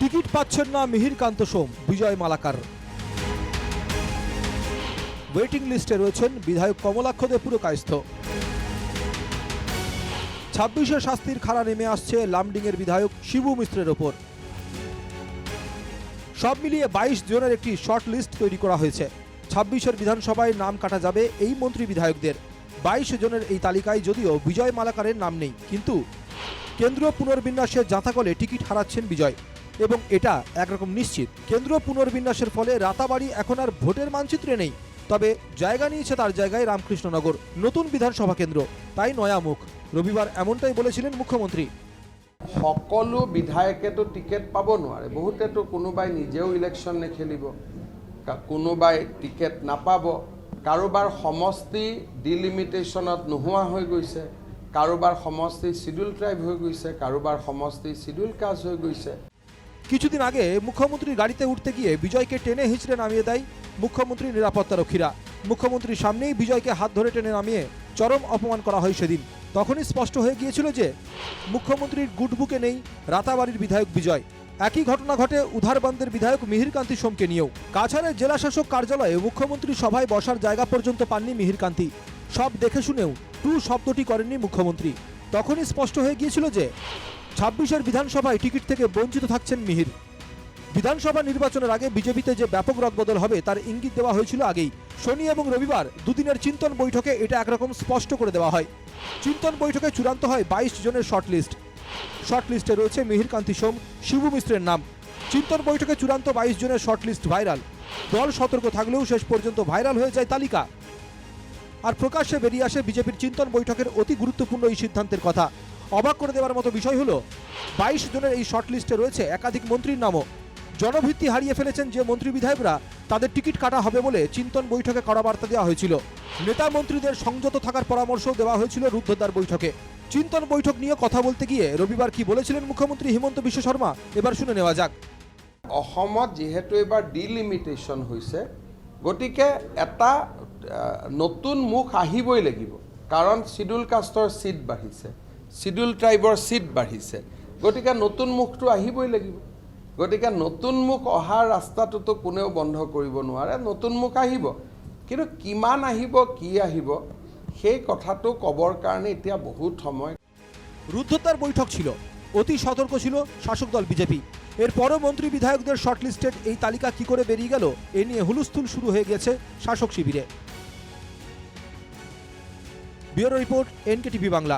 Ticket পাচ্ছেন না মিহিরকান্ত সোম, বিজয় Malakar. Waiting লিস্টে রয়েছেন বিধায়ক কমলাক্ষ দে পুরকায়স্থ। ছাব্বিশে শাস্তির খাড়া নেমে আসছে লামডিংয়ের বিধায়ক শিবু মিশ্রের ওপর। সব মিলিয়ে বাইশ জনের একটি শর্ট লিস্ট তৈরি করা হয়েছে। ছাব্বিশের বিধানসভায় নাম কাটা যাবে এই মন্ত্রী বিধায়কদের। বাইশ জনের এই তালিকায় যদিও বিজয় মালাকারের নাম নেই, কিন্তু কেন্দ্রীয় পুনর্বিন্যাসে জাঁতাকলে টিকিট হারাচ্ছেন বিজয়। এবং এটা একরকম নিশ্চিত। কেন্দ্রীয় পুনর্বিন্যাসের ফলে রাতাবাড়ি এখন আর ভোটের মানচিত্রে নেই। তবে জায়গা নিয়েছে তার জায়গায় রামকৃষ্ণনগর, নতুন বিধানসভা কেন্দ্র। তাই নয়া মুখ। রবিবার এমনটাই বলেছিলেন মুখ্যমন্ত্ৰী সকলো বিধায়কেতো টিকেট পাব নোৱাৰে। বহুতেতো কোনোবাই নিজেও ইলেকশ্যন নেখেলিব। কোনোবাই টিকেট নাপাব। কাৰোবাৰ সমষ্টি ডিলিমিটেশ্যনত নোহোৱা হৈ গৈছে। কাৰোবাৰ সমষ্টি চিডিউল ট্ৰাইব হৈ গৈছে। কাৰোবাৰ সমষ্টি চিডিউল কাজ হৈ গৈছে। কিছুদিন আগে মুখ্যমন্ত্রীর গাড়িতে উঠতে গিয়ে বিজয়কে টেনে হিঁচড়ে নামিয়ে দেয় মুখ্যমন্ত্রীর নিরাপত্তারক্ষীরা মুখ্যমন্ত্রীর সামনেই বিজয়কে হাত ধরে টেনে নামিয়ে চরম অপমান করা হয় সেদিন। তখনই স্পষ্ট হয়ে গিয়েছিল যে মুখ্যমন্ত্রীর গুডবুকে নেই রাতাবাড়ির বিধায়ক বিজয়। একই ঘটনা ঘটে উধারবন্দের বিধায়ক মিহিরকান্তি সোমকে নিয়েও। কাছাড়ের জেলা শাসক কার্যালয়ে মুখ্যমন্ত্রী সভায় বসার জায়গা পর্যন্ত পাননি মিহিরকান্তি। সব দেখে শুনেও টু শব্দটি করেননি মুখ্যমন্ত্রী। তখনই স্পষ্ট হয়ে গিয়েছিল যে ছাব্বিশের বিধানসভায় টিকিট থেকে বঞ্চিত থাকছেন মিহির। বিধানসভা নির্বাচনের আগে বিজেপিতে যে ব্যাপক রদবদল হবে, তার ইঙ্গিত দেওয়া হয়েছিল আগেই। শনি এবং রবিবার দুদিনের চিন্তন বৈঠকে এটা একরকম স্পষ্ট করে দেওয়া হয়। চিন্তন বৈঠকে চূড়ান্ত হয় বাইশ জনের শর্টলিস্ট। শর্টলিস্টে রয়েছে মিহিরকান্তি সোম, শিবু মিশ্রের নাম। চিন্তন বৈঠকে চূড়ান্ত বাইশ জনের শর্টলিস্ট ভাইরাল। দল সতর্ক থাকলেও শেষ পর্যন্ত ভাইরাল হয়ে যায় তালিকা। আর প্রকাশ্যে বেরিয়ে আসে বিজেপির চিন্তন বৈঠকের অতি গুরুত্বপূর্ণ এই সিদ্ধান্তের কথা। অবাক করে দেওয়ার মতো বিষয় হলো, বাইশ জনের এই শর্টলিস্টে রয়েছে একাধিক মন্ত্রীর নামও। জনভিত্তি হারিয়ে ফেলেছেন যে মন্ত্রী বিধায়করা, তাদের টিকিট কাটা হবে বলে চিন্তন বৈঠকে কড়া বার্তা দেওয়া হয়েছিল। নেতা মন্ত্রীদের সংযত থাকার পরামর্শ দেওয়া হয়েছিল রুদ্ধদ্বার বৈঠকে। চিন্তন বৈঠক নিয়ে কথা বলতে গিয়ে রবিবার কি বলেছিলেন মুখ্যমন্ত্রী হিমন্ত বিশ্ব শর্মা? এবার শুনে নেওয়া যাক। অসমত যিহেতু এইবাৰ ডিলিমিটেশ্যন হৈছে, গতিকে এটা নতুন মুখ আহিবই লাগিব। কাৰণ চিডিউল কাষ্টৰ ছিট বাঢ়িছে। চিডিউল ট্ৰাইবৰ ছিট বাঢ়িছে। গতিকে নতুন মুখটো আহিবই লাগিব। গতিকে নতুন মুখ অহাৰ ৰাস্তাটোতো কোনেও বন্ধ কৰিব নোৱাৰে, নতুন মুখ আহিব। কিন্তু কিমান আহিব, কি আহিব, সেই কথাটো ক'বৰ কাৰণে এতিয়া বহুত সময়। রুদ্ধদ্বার বৈঠক ছিল, অতি সতর্ক ছিল শাসক দল বিজেপি। এরপরও মন্ত্রী বিধায়কদের শর্টলিস্টেড এই তালিকা কি করে বেরিয়ে গেল, এ নিয়ে হুলস্থুল শুরু হয়ে গেছে শাসক শিবিরে। Bureau report NK TV Bangla.